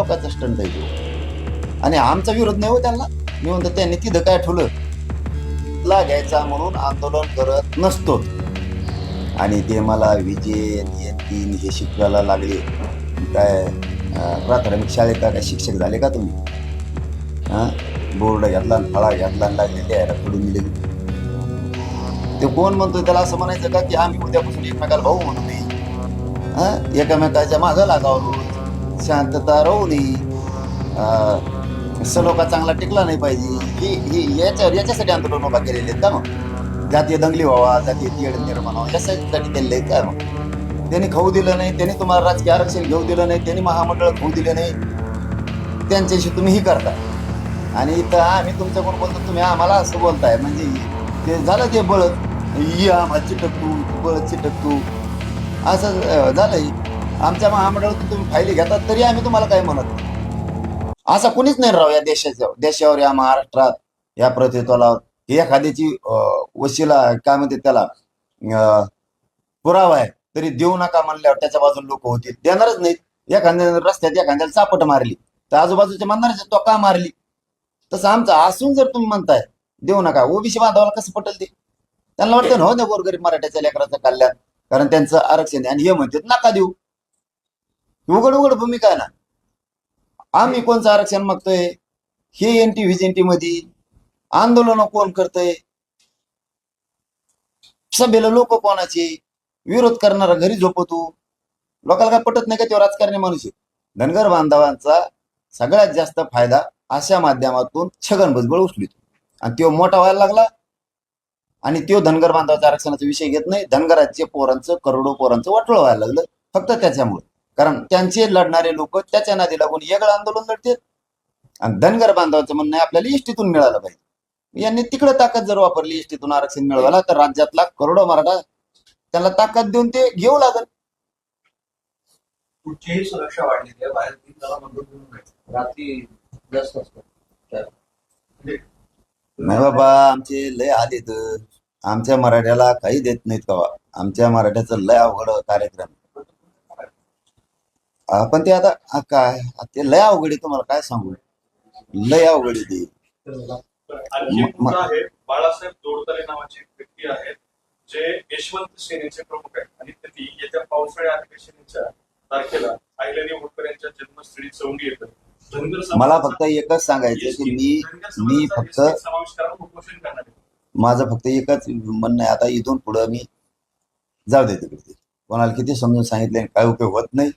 टोकाचा स्टंट आहे तो. आणि आमचा विरोध नाही हो त्यांना. मी म्हणतो त्यांनी तिथं काय ठेवलं? ला घ्यायचा म्हणून आंदोलन करत नसतो. आणि ते मला विजय हे तीन हे शिकवायला लागले. काय प्राथमिक शाळेत काय शिक्षक झाले का तुम्ही? हां बोर्ड घातला फळा घातला आणि लागले लिहायला पडून दिले. ते कोण म्हणतोय त्याला असं म्हणायचं का की आम्ही उद्यापासून एकमेकाला भाऊ म्हणून नये? हां एकमेकाच्या मागं लागावं. शांतता राहू सलोखा चांगला टिकला नाही पाहिजे. ही ही याच्या याच्यासाठी आंदोलन उभा केलेले आहेत का मग? जातीय दंगली व्हावा जातीय तीड निर्माण व्हावा यासाठी केलेले आहेत का मग? त्यांनी खाऊ दिलं नाही त्यांनी तुम्हाला राजकीय आरक्षण घेऊ दिलं नाही त्यांनी महामंडळ खाऊ दिलं नाही. त्यांच्याशी तुम्ही ही करता. आणि इथं आम्ही तुमच्याकडून बोलतो तुम्ही आम्हाला असं बोलताय. म्हणजे ते झालं ते बळत ये आम्हाला चिटकतू बळत चिटकतू. असं झालंय. आमच्या महामंडळातून तुम्ही फायली घेतात तरी आम्ही तुम्हाला काय म्हणत नाही. असा कोणीच नाही राव या देशाच्या देशावर या महाराष्ट्रात या प्रतित्वाला एखाद्याची वशीला वशिला काय म्हणते त्याला पुरावा आहे तरी देऊ नका म्हणल्यावर त्याच्या बाजून लोक होतील. देणारच नाहीत. एखाद्या रस्त्यात एखाद्याला चापट मारली तर आजूबाजूच्या म्हणणारच तो का मारली. तसं आमचं असून जर तुम्ही म्हणताय देऊ नका. ओबीसी बांधवाला कसं पटेल ते? त्यांना वाटतं हो ना गोरगरीब मराठ्याच्या लेकराचं कल्याण कारण त्यांचं आरक्षण आणि हे म्हणतात नका देऊ. उघड उघड भूमिका आहे ना. आम्ही कोणचं आरक्षण मागतोय? हे एन टी व्हीजनटी मध्ये आंदोलन कोण करतय? सभेला लोक कोणाचे? विरोध करणारा घरी झोपतो. लोकांना काय पटत नाही का तेव्हा राजकारणी माणूस धनगर बांधवांचा सगळ्यात जास्त फायदा अशा माध्यमातून छगन भुजबळ उचलितो. आणि तो मोठा व्हायला लागला. आणि तो धनगर बांधवाचा आरक्षणाचा विषय घेत नाही. धनगराचे पोरांचं करोडो पोरांचं वाटोळ व्हायला लागलं. फक्त त्याच्यामुळे. कारण त्यांचे लढणारे लोक त्याच्या नादी लागून वेगळं आंदोलन लढतात. आणि धनगर बांधवाचं म्हणणं आहे आपल्याला इष्टीतून मिळालं पाहिजे. यांनी तिकडे ताकद जर वापरली इष्टीतून आरक्षण मिळवायला तर राज्यातला करोडो मराठा त्याला ताकद देऊन ते घेऊ लागल. कुठचीही सुरक्षा वाढलेली आहे बाहेर. रात्री जास्त म्हणजे नाही बाबा आमचे लय आलेत. आमच्या मराठ्याला काही देत नाहीत का आमच्या मराठ्याचं लय अवघड कार्यक्रम. पण ते आता काय ते लय अवघड आहे तुम्हाला काय सांगू? लय अवघड आहे ते. बाळासाहेब दोडतले नावाचे व्यक्ती आहेत जे यशवंत सेनेचे प्रमुख आहेत. आणि त्यांनी येत्या पावसाळी अधिवेशनाच्या तारखेला अहिल्यादेवी होळकर यांच्या जन्मस्थळी चौंडी येतं. मला फक्त एकच सांगायचं की मी मी फक्त माझं फक्त एकच म्हणणं आहे. आता इथून पुढं मी जाऊ दे तिकडे. कोणाला किती समजून सांगितलं काय उपयोग होत नाही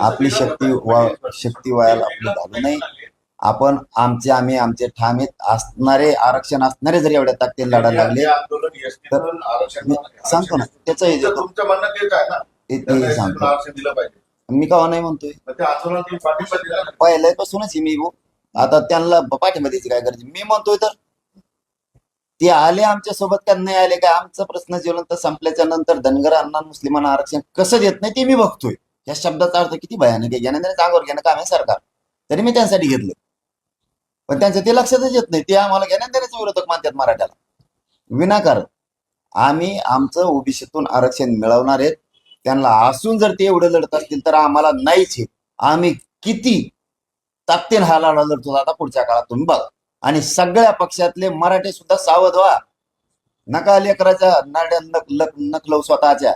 आपली शक्ती वा-. शक्ती वायाला वेगळं आपली झालं नाही. आपण आमचे आम्ही आमचे ठामीत असणारे आरक्षण असणारे जरी एवढ्या ताकदीने लढायला लागले मी सांगतो ना त्याचंही देतो ते- सांगतो मी का नाही म्हणतोय. पहिल्यापासूनच मी. आता त्यांना पाठिंबा द्यायची काय गरज मी म्हणतोय तर ते आले आमच्यासोबत का नाही आले. का आमचा प्रश्न ज्वलंत संपल्याच्या नंतर धनगर अण्णा मुस्लिमांना आरक्षण कसं देत नाही ते मी बघतोय. या शब्दाचा अर्थ किती भयानक आहे. ज्ञानेंद्र अंगावर घेणं काम आहे सरकार. तरी मी त्यांसाठी घेतलं. पण त्यांचं ते लक्षातच येत नाही. ते आम्हाला ज्ञानेंद्राचे विरोधक मानतात मराठ्याला. विनाकारण आम्ही आमचं ओबीसीतून आरक्षण मिळवणार आहेत. त्यांना असून जर ते एवढं लढत असतील तर आम्हाला नाहीच आहे. आम्ही किती ताकदीन हा लढा लढतो आता पुढच्या काळात तुम्ही बघा. आणि सगळ्या पक्षातले मराठे सुद्धा सावध व्हा. नका लेकराच्या नाड्या नक नकलव स्वतःच्या.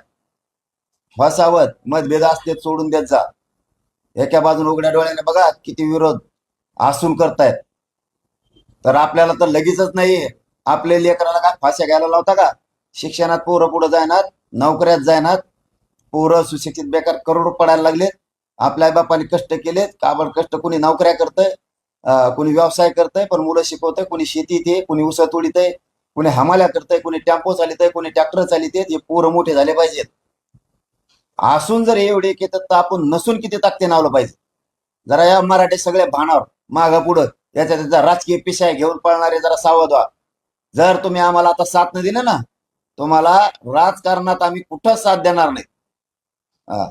व्हा सावध. मतभेद असते सोडून देत जा. एका बाजून उघड्या डोळ्याने बघा किती विरोध आसून करतायत. तर आपल्याला तर लगेचच नाहीये आपले लेकराला काय फाश्या घ्यायला लावता का? शिक्षणात पोरं पुढे जायनात नोकऱ्यात जायनात. पोरं सुशिक्षित बेकार करोड पडायला लागलेत. आपल्या बापाने कष्ट केलेत. काबड कष्ट कोणी नोकऱ्या करतंय? कोणी व्यवसाय करतंय पण मुलं शिकवतंय कोणी शेतीत येते कोणी ऊस आहे कोणी हमाल्या करतंय कोणी टेम्पो चालित आहे कोणी ट्रॅक्टर चालित आहेत हे पोरं मोठे झाले पाहिजेत. असून जर एवढे की तर आपण नसून किती ताकते नावलं पाहिजे. जरा या मराठी सगळ्या भानावर माग पुढं याच्या त्याचा राजकीय पिशाय घेऊन पळणारे जरा सावध व्हा. जर तुम्ही आम्हाला आता साथ न दिलं ना तुम्हाला राजकारणात आम्ही कुठं साथ देणार नाही. हा.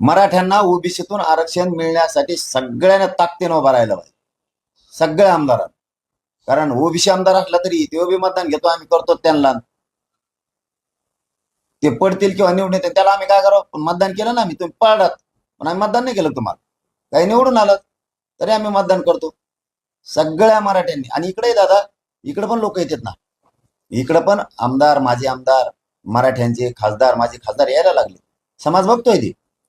मराठ्यांना ओबीसीतून आरक्षण मिळण्यासाठी सगळ्यांना ताकदीनं उभा राहिला पाहिजे. सगळ्या आमदारांना. कारण ओबीसी आमदार असला तरी ते बी मतदान घेतो आम्ही करतो त्यांना. ते पडतील किंवा निवडून येतील त्याला आम्ही काय करावं? पण मतदान केलं ना आम्ही तुम्ही पळात पण आम्ही मतदान नाही केलं तुम्हाला. काही निवडून आलं तरी आम्ही मतदान करतो. सगळ्या मराठ्यांनी. आणि इकडे दादा इकडे पण लोक येतात ना. इकडे पण आमदार माझे आमदार मराठ्यांचे खासदार माझे खासदार यायला लागले. समाज बघतोय ते.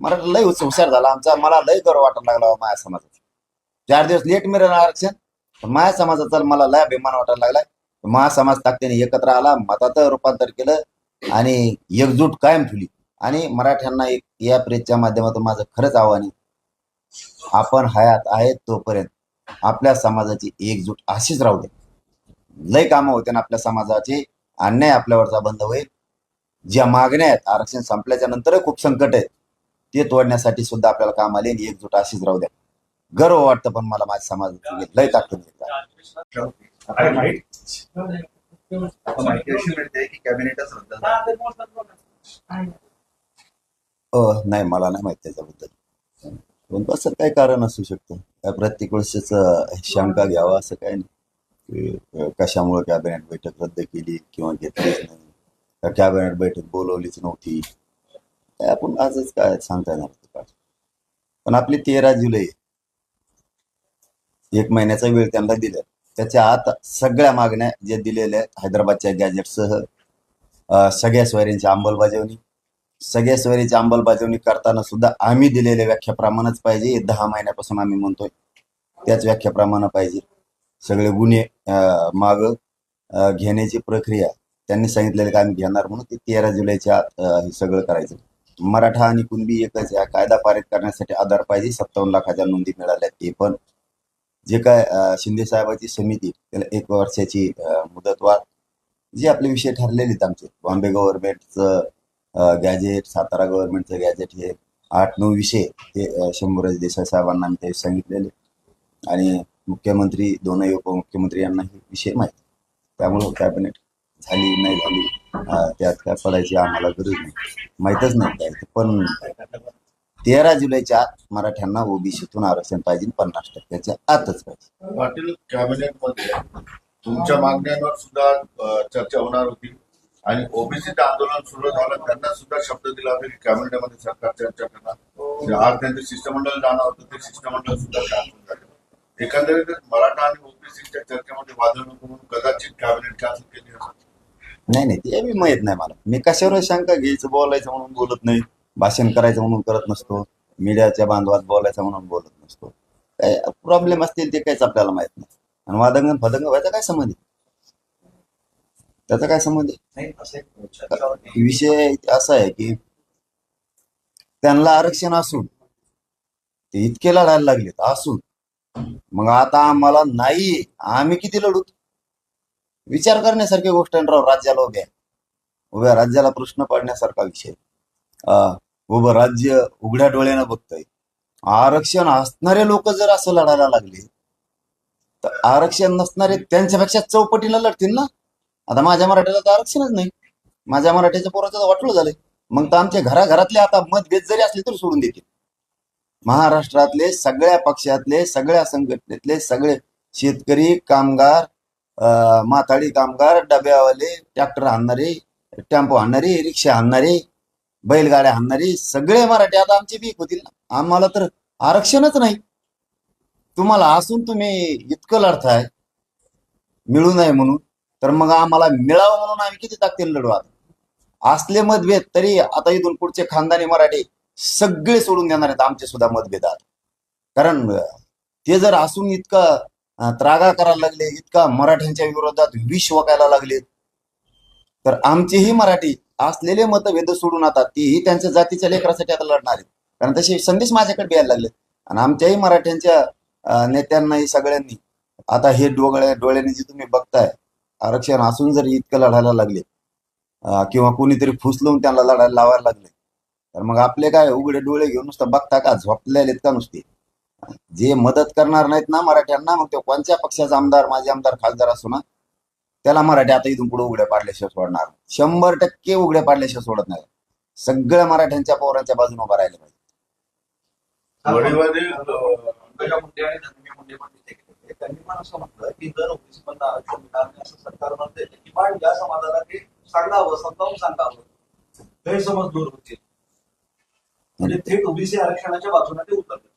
मराठा लय हुशार झाला आमचा. मला लय गर्व वाटायला लागला माया समाजाचा चार दिवस लेट मिळालं आरक्षण पण समाजाचा मला लय अभिमान वाटायला लागलाय. महासमाज ताकदीने एकत्र आला मतात रूपांतर केलं आणि एकजूट कायम ठेवली. आणि मराठ्यांना एक या प्रेसच्या माध्यमातून माझं खरंच आव्हान आहे. आपण हयात आहेत तोपर्यंत आपल्या समाजाची एकजूट अशीच राहू दे. लय कामं होते ना आपल्या समाजाचे. अन्याय आपल्यावरचा बंद होईल. ज्या मागण्या आहेत आरक्षण संपल्याच्या नंतर खूप संकट आहे ते तोडण्यासाठी सुद्धा आपल्याला काम आले. आणि एकजूट अशीच राहू द्या. गर्व वाटतं पण मला माझ्या समाजाची लय ताकद नाही मला नाही माहीत त्याच्याबद्दल. पण असं काय कारण असू शकतं. काय प्रत्येक वेळेस शंका घ्यावा असं काय नाही. कशामुळे कॅबिनेट बैठक रद्द केली किंवा घेतलीच नाही. कॅबिनेट बैठक बोलवलीच नव्हती. आपण आजच काय सांगता येणार पण आपली तेरा जुलै एक महिन्याचा वेळ त्यांना दिला त्याच्या आत सगळ्या मागण्या जे दिलेल्या आहेत हैदराबादच्या गॅजेटसह सगळ्या स्वारींची अंमलबजावणी सगळ्या स्वारीची अंमलबजावणी करताना सुद्धा आम्ही दिलेल्या व्याख्याप्रमाणेच पाहिजे. हे दहा महिन्यापासून आम्ही म्हणतोय. त्याच व्याख्याप्रमाणे पाहिजे. सगळे गुन्हे माग घेण्याची प्रक्रिया त्यांनी सांगितलेलं की आम्ही घेणार म्हणून ते तेरा जुलैच्या आत हे सगळं करायचं. मराठा आणि कुणबी एकच या कायदा पारित करण्यासाठी आधार पाहिजे. सत्तावन्न लाखाच्या नोंदी मिळाल्या ते पण. जे काय शिंदे साहेबाची समिती त्याला एक वर्षाची मुदतवाढ जे आपले विषय ठरलेले आहेत आमचे. बॉम्बे गव्हर्नमेंटचं गॅजेट सातारा गव्हर्नमेंटचं गॅजेट हे आठ नऊ विषय ते शंभूराज देसाई साहेबांना आम्ही ते सांगितलेले. आणि मुख्यमंत्री दोनही उपमुख्यमंत्री यांना हे विषय माहिती. त्यामुळं कॅबिनेट झाली नाही झाली त्यात काय पडायची आम्हाला गरज नाही. माहीतच नाही काय पण तेरा जुलैच्या आत मराठ्यांना ओबीसीतून आरक्षण पाहिजे पन्नास टक्क्याच्या आतच पाहिजे. पाटील कॅबिनेटमध्ये तुमच्या मागण्यांवर सुद्धा अ, चर्चा होणार होती. आणि ओबीसीचं आंदोलन सुरू झालं त्यांना सुद्धा शब्द दिला होता की कॅबिनेटमध्ये सरकार चर्चा करणार आज त्यांचं शिष्टमंडळ जाणार होतं ते शिष्टमंडळ सुद्धा कॅन्सल झालं. एकंदरीतच मराठा आणि ओबीसीच्या चर्चेमध्ये वादळ नको म्हणून कदाचित कॅबिनेट कॅन्सल केली असेल. नाही नाही ते बी माहीत नाही मला. मी कशावर शंका घ्यायचं बोलायचं म्हणून बोलत नाही. भाषण करायचं म्हणून करत नसतो. मीडियाच्या बांधवात बोलायचं म्हणून बोलत नसतो. काय प्रॉब्लेम असतील ते काहीच आपल्याला माहीत नाही. आणि वादंगन फदंग व्हायचा काय संबंध? त्याचा काय संबंध? विषय असा आहे की त्यांना आरक्षण असून ते इतके लढायला लागलेत असून. मग आता आम्हाला नाही आम्ही किती लढू? विचार करण्यासारखी गोष्ट आहे राव राज्याला उभ्या उभ्या राज्याला प्रश्न पडण्यासारखा विषय. उभं राज्य उघड्या डोळ्यानं बघतोय. आरक्षण असणारे लोक जर असं लढायला लागले तर आरक्षण नसणारे त्यांच्यापेक्षा चौपटीला लढतील ना? आता माझ्या मराठ्याला तर आरक्षणच नाही. माझ्या मराठ्याच्या पोराचं वाटलं झालंय. मग तर आमच्या घराघरातले आता मतभेद जरी असले तरी सोडून देतील. महाराष्ट्रातले सगळ्या पक्षातले सगळ्या संघटनेतले सगळे शेतकरी कामगार माताडी कामगार डब्यावाले ट्रॅक्टर आणणारे टेम्पो आणणारे रिक्षा आणणारे बैलगाड्या आणणारे सगळे मराठी. आता आमचे बीक होतील ना आम्हाला तर आरक्षणच नाही. तुम्हाला असून तुम्ही इतकं लढताय. मिळू नये म्हणून. तर मग आम्हाला मिळावं म्हणून आम्ही किती ताकदीने लढू आता? असले मतभेद तरी आता इथून पुढचे खानदानी मराठी सगळे सोडून देणार आहेत आमचे सुद्धा मतभेद आता. कारण ते जर असून इतकं त्रागा करायला लागले इतका मराठ्यांच्या विरोधात विष वकायला लागलेत तर आमचीही मराठी असलेले मतभेद सोडून आता तीही त्यांच्या जातीच्या लेकरासाठी आता लढणार आहेत. कारण तसे संदेश माझ्याकडे यायला लागले. आणि आमच्याही मराठ्यांच्या नेत्यांनाही सगळ्यांनी आता हे डोळे डोळ्याने जे तुम्ही बघताय आरक्षण असून जर इतकं लढायला लागले किंवा कोणीतरी फुसलून त्यांना लढायला लावायला लागले तर मग आपले काय उघडे डोळे घेऊन नुसतं बघता का? झोपलेले का नुसते? जे मदत करणार नाहीत ना मराठ्यांना मग ते कोणत्या पक्षाचा आमदार माझे आमदार खासदार असो ना त्याला मराठी आता इथून पुढे उघड्या पाडल्याशिवाय सोडणार. नाही. शंभर टक्के उघड्या पाडल्याशिवाय सोडत नाही. सगळ्या मराठ्यांच्या पौरांच्या बाजूने उभा राहिले पाहिजे. वडीवादी अं, पंकजा मुंडे आणि धनंजय मुंडे पण तिथे गेले होते. त्यांनी पण असं म्हटलं की जर ओबीसी मधलं आरक्षण मिळालं नाही असं सरकार म्हणते तर किमान या समाजाला ते सांगावं समजावून सांगावं. गैरसमज दूर होतील. म्हणजे थेट ओबीसी आरक्षणाच्या बाजूने ते उतरले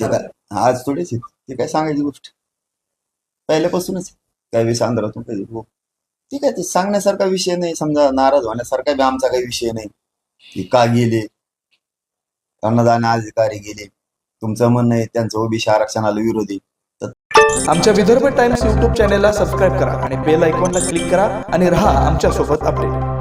ते काय आज थोडीच आहे. ते काय सांगायची गोष्ट. पहिल्यापासूनच काही काय विषय आंध्रातून काही हो. ठीक आहे ते सांगण्यासारखा विषय नाही. समजा नाराज होण्यासारखा बी आमचा काही विषय नाही. की का गेले? अन्नदान अधिकारी गेले. तुमचं म्हणणं आहे त्यांचं ओबीसी आरक्षणाला विरोधी. आमच्या विदर्भ टाइम्स यूट्यूब चॅनेलला सबस्क्राईब करा आणि बेल आयकॉनला क्लिक करा आणि राहा आमच्यासोबत अपडेट.